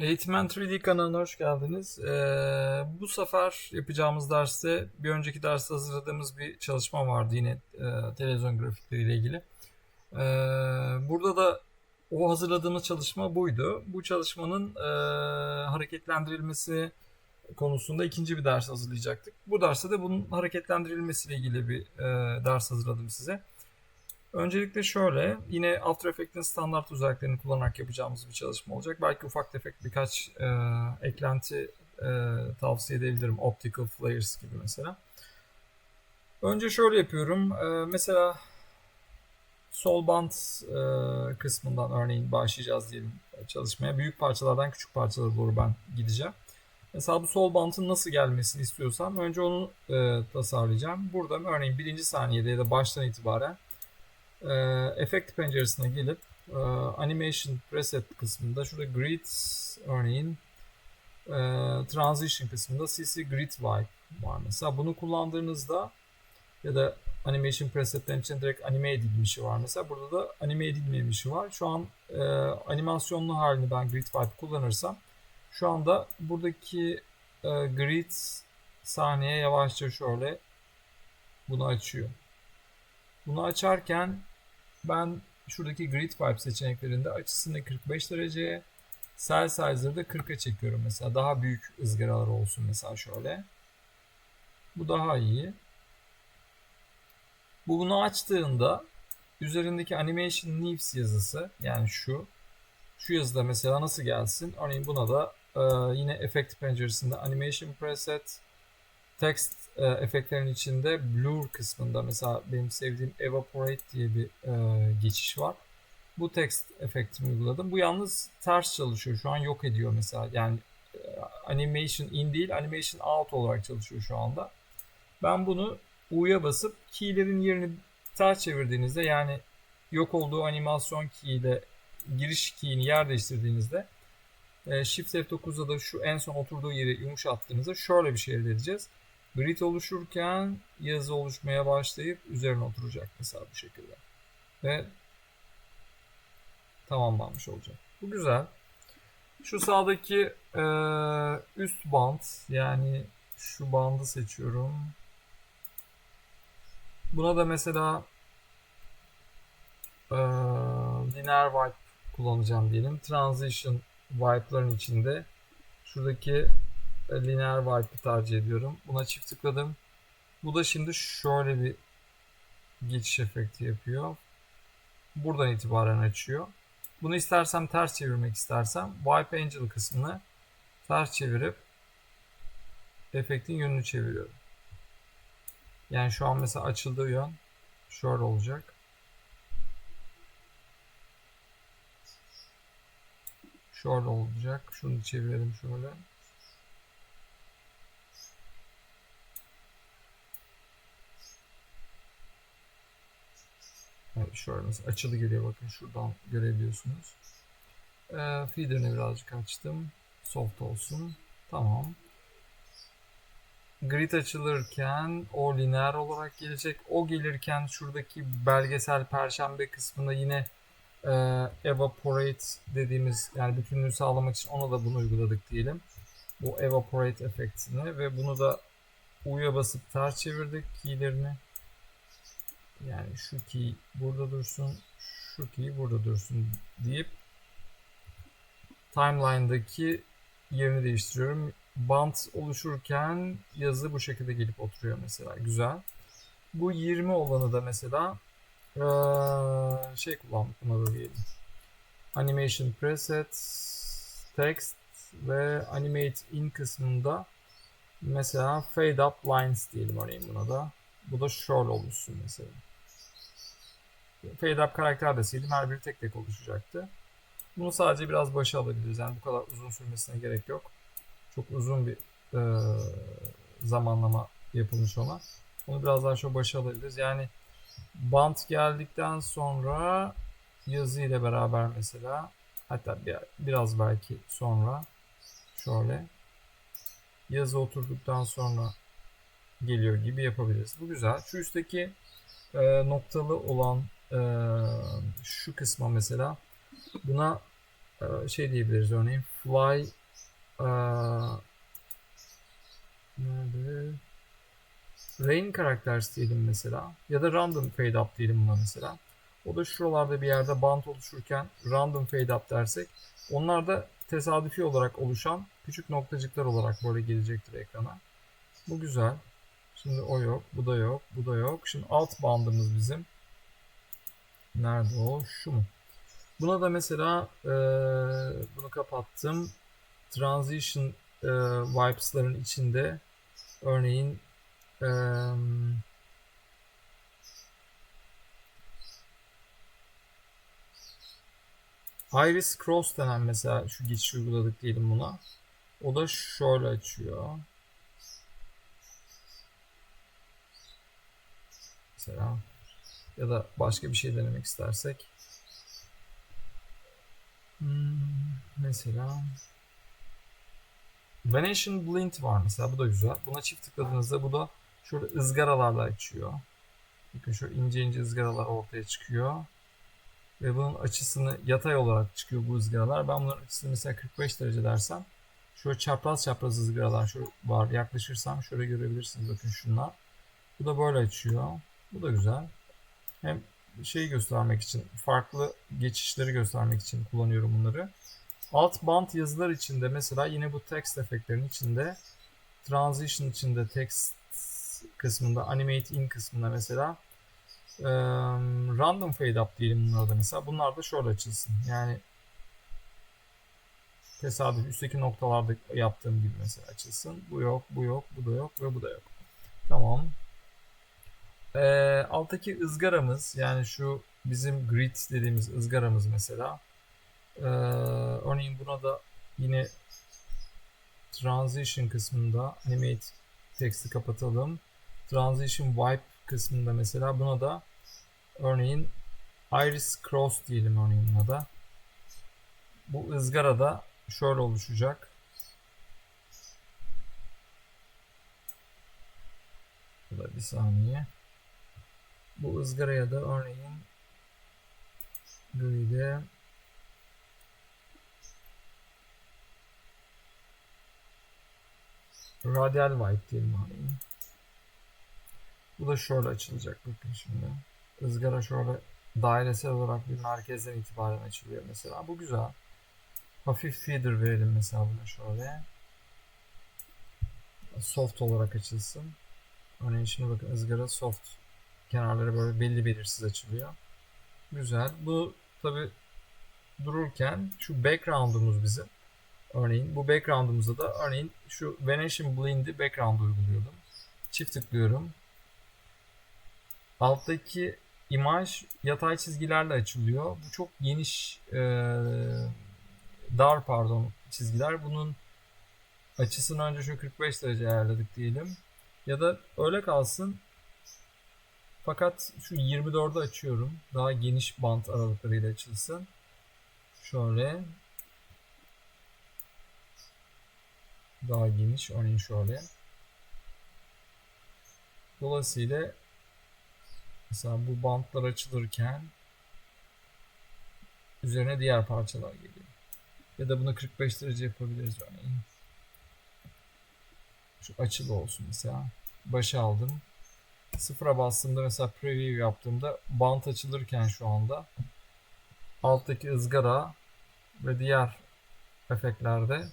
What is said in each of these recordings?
Eğitmen 3D kanalına hoş geldiniz. Ee, bu sefer yapacağımız derste bir önceki derste hazırladığımız bir çalışma vardı yine e, televizyon grafikleri ile ilgili. Ee, burada da o hazırladığımız çalışma buydu. Bu çalışmanın e, hareketlendirilmesi konusunda ikinci bir ders hazırlayacaktık. Bu derste de bunun hareketlendirilmesiyle ilgili bir e, ders hazırladım size. Öncelikle şöyle, yine After Effects'in standart özelliklerini kullanarak yapacağımız bir çalışma olacak. Belki ufak tefek birkaç e, eklenti e, tavsiye edebilirim. Optical Flares gibi mesela. Önce şöyle yapıyorum. E, mesela sol band e, kısmından örneğin başlayacağız diyelim çalışmaya. Büyük parçalardan küçük parçalara doğru ben gideceğim. Mesela bu sol bantın nasıl gelmesini istiyorsam önce onu e, tasarlayacağım. Burada örneğin birinci saniyede ya da baştan itibaren e, efekt penceresine gelip e, animation preset kısmında şurada grid örneğin e, transition kısmında CC grid vibe var mesela. Bunu kullandığınızda ya da animation presetlerin için direkt anime edilmişi var mesela. Burada da anime edilmemişi var. Şu an e, animasyonlu halini ben grid vibe kullanırsam şu anda buradaki e, grid saniye yavaşça şöyle bunu açıyor. Bunu açarken ben şuradaki grid vibe seçeneklerinde açısını 45 dereceye cell size'ları da 40'a çekiyorum mesela. Daha büyük ızgaralar olsun mesela şöyle. Bu daha iyi. Bu bunu açtığında üzerindeki animation leaves yazısı yani şu şu yazıda mesela nasıl gelsin? Örneğin buna da e, yine efekt penceresinde animation preset text e, efektlerin içinde blur kısmında mesela benim sevdiğim evaporate diye bir e, geçiş var. Bu text efektimi uyguladım. Bu yalnız ters çalışıyor. Şu an yok ediyor mesela. Yani e, animation in değil animation out olarak çalışıyor şu anda. Ben bunu U'ya basıp keylerin yerini ters çevirdiğinizde yani yok olduğu animasyon key ile giriş key'ini yer değiştirdiğinizde e, Shift F9'da da şu en son oturduğu yeri yumuşattığınızda şöyle bir şey elde edeceğiz. Grid oluşurken yazı oluşmaya başlayıp üzerine oturacak mesela bu şekilde. Ve tamamlanmış olacak. Bu güzel. Şu sağdaki e, üst band yani şu bandı seçiyorum. Buna da mesela e, linear wipe kullanacağım diyelim. Transition wipe'ların içinde şuradaki linear wipe'ı tercih ediyorum. Buna çift tıkladım. Bu da şimdi şöyle bir geçiş efekti yapıyor. Buradan itibaren açıyor. Bunu istersem ters çevirmek istersem Wipe Angel kısmını ters çevirip efektin yönünü çeviriyorum. Yani şu an mesela açıldığı yön şöyle olacak. Şöyle olacak. Şunu çevirelim şöyle. Evet, şöyle mesela açılı geliyor bakın şuradan görebiliyorsunuz. Ee, feeder'ını birazcık açtım. Soft olsun. Tamam. Grid açılırken o lineer olarak gelecek. O gelirken şuradaki belgesel perşembe kısmında yine e, evaporate dediğimiz yani bütünlüğü sağlamak için ona da bunu uyguladık diyelim. Bu evaporate efektini ve bunu da U'ya basıp ters çevirdik keylerini. Yani şu key burada dursun, şu key burada dursun deyip timeline'daki yerini değiştiriyorum. Bant oluşurken yazı bu şekilde gelip oturuyor mesela. Güzel. Bu 20 olanı da mesela ee, şey kullandık buna diyelim. Animation preset, text ve animate in kısmında mesela fade up lines diyelim örneğin buna da. Bu da şöyle oluşsun mesela. Fade up karakter deseydim her biri tek tek oluşacaktı. Bunu sadece biraz başa alabiliriz. Yani bu kadar uzun sürmesine gerek yok. Çok uzun bir e, zamanlama yapılmış ona. Bunu biraz daha şöyle başa alabiliriz. Yani bant geldikten sonra yazı ile beraber mesela hatta bir, biraz belki sonra şöyle yazı oturduktan sonra geliyor gibi yapabiliriz. Bu güzel. Şu üstteki e, noktalı olan e, şu kısma mesela buna e, şey diyebiliriz örneğin fly e, nerede rain characters diyelim mesela ya da random fade up diyelim buna mesela. O da şuralarda bir yerde bant oluşurken random fade up dersek onlar da tesadüfi olarak oluşan küçük noktacıklar olarak böyle gelecektir ekrana. Bu güzel. Şimdi o yok, bu da yok, bu da yok. Şimdi alt bandımız bizim. Nerede o? Şu mu? Buna da mesela e, bunu kapattım. Transition e, vibes'ların içinde örneğin e, Iris Cross denen mesela şu geçiş uyguladık diyelim buna. O da şöyle açıyor. Mesela ya da başka bir şey denemek istersek. Hmm, mesela Venetian Blind var mesela bu da güzel. Buna çift tıkladığınızda bu da şöyle ızgaralarla açıyor. Bakın şu ince ince ızgaralar ortaya çıkıyor. Ve bunun açısını yatay olarak çıkıyor bu ızgaralar. Ben bunların açısını mesela 45 derece dersem şöyle çapraz çapraz ızgaralar şu var. Yaklaşırsam şöyle görebilirsiniz. Bakın şunlar. Bu da böyle açıyor. Bu da güzel. Hem şeyi göstermek için, farklı geçişleri göstermek için kullanıyorum bunları. Alt band yazılar içinde mesela yine bu text efektlerin içinde transition içinde text kısmında animate in kısmında mesela random fade up diyelim bunlara da mesela. Bunlar da şöyle açılsın. Yani tesadüf üstteki noktalarda yaptığım gibi mesela açılsın. Bu yok, bu yok, bu da yok ve bu da yok. Tamam. E, alttaki ızgaramız yani şu bizim grid dediğimiz ızgaramız mesela. E, örneğin buna da yine transition kısmında animate text'i kapatalım. Transition wipe kısmında mesela buna da örneğin iris cross diyelim örneğin buna da. Bu ızgara da şöyle oluşacak. Bu da bir saniye. Bu ızgaraya da örneğin grid'e radial white diyelim örneğin. Bu da şöyle açılacak bakın şimdi. Izgara şöyle dairesel olarak bir merkezden itibaren açılıyor mesela. Bu güzel. Hafif feeder verelim mesela buna şöyle. Soft olarak açılsın. Örneğin şimdi bakın ızgara soft. Kenarları böyle belli belirsiz açılıyor. Güzel. Bu tabi dururken şu background'umuz bizim. Örneğin bu background'umuzda da örneğin şu Venetian Blend'i background uyguluyordum. Çift tıklıyorum. Alttaki imaj yatay çizgilerle açılıyor. Bu çok geniş e, dar pardon çizgiler. Bunun açısını önce şu 45 derece ayarladık diyelim. Ya da öyle kalsın. Fakat şu 24'ü açıyorum. Daha geniş bant aralıklarıyla açılsın. Şöyle. Daha geniş. Örneğin şöyle. Dolayısıyla Mesela bu bantlar açılırken üzerine diğer parçalar geliyor. Ya da bunu 45 derece yapabiliriz örneğin. Şu açılı olsun mesela. Başa aldım. Sıfıra bastığımda mesela preview yaptığımda bant açılırken şu anda alttaki ızgara ve diğer efektlerde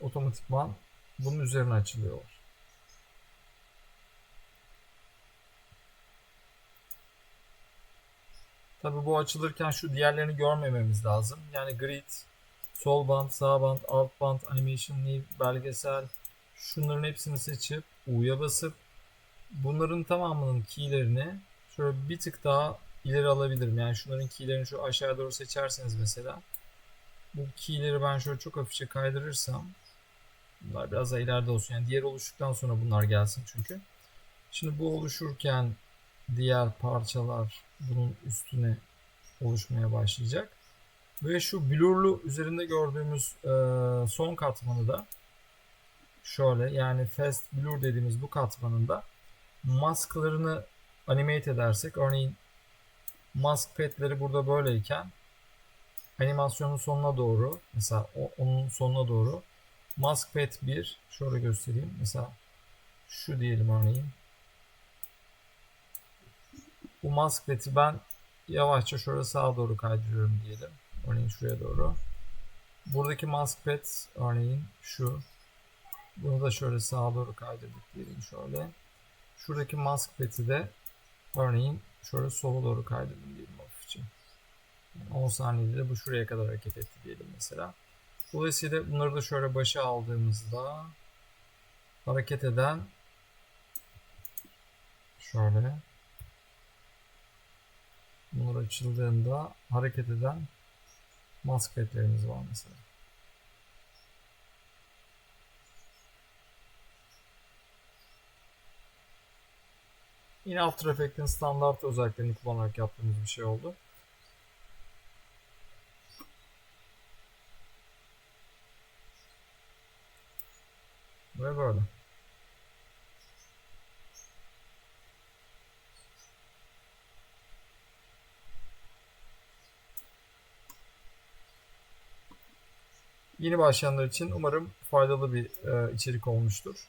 otomatikman bunun üzerine açılıyorlar. Tabi bu açılırken şu diğerlerini görmememiz lazım. Yani grid, sol band, sağ band, alt band, animation, new, belgesel şunların hepsini seçip U'ya basıp bunların tamamının keylerini şöyle bir tık daha ileri alabilirim. Yani şunların keylerini şu aşağı doğru seçerseniz mesela bu keyleri ben şöyle çok hafifçe kaydırırsam bunlar biraz daha ileride olsun. Yani diğer oluştuktan sonra bunlar gelsin çünkü. Şimdi bu oluşurken diğer parçalar bunun üstüne oluşmaya başlayacak. Ve şu blurlu üzerinde gördüğümüz e, son katmanı da şöyle yani fast blur dediğimiz bu katmanında masklarını animate edersek örneğin mask petleri burada böyleyken animasyonun sonuna doğru mesela onun sonuna doğru mask pad 1 şöyle göstereyim. Mesela şu diyelim örneğin. Bu mask pad'i ben yavaşça şöyle sağa doğru kaydırıyorum diyelim. Örneğin şuraya doğru. Buradaki mask pad örneğin şu. Bunu da şöyle sağa doğru kaydırdık diyelim şöyle. Şuradaki mask pad'i de örneğin şöyle sola doğru kaydırdım diyelim hafifçe. Yani 10 saniyede de bu şuraya kadar hareket etti diyelim mesela. Dolayısıyla bunları da şöyle başa aldığımızda hareket eden şöyle bunlar açıldığında hareket eden mask padlerimiz var mesela. Yine After Effects'in standart özelliklerini kullanarak yaptığımız bir şey oldu. Ve böyle. Yeni başlayanlar için umarım faydalı bir e, içerik olmuştur.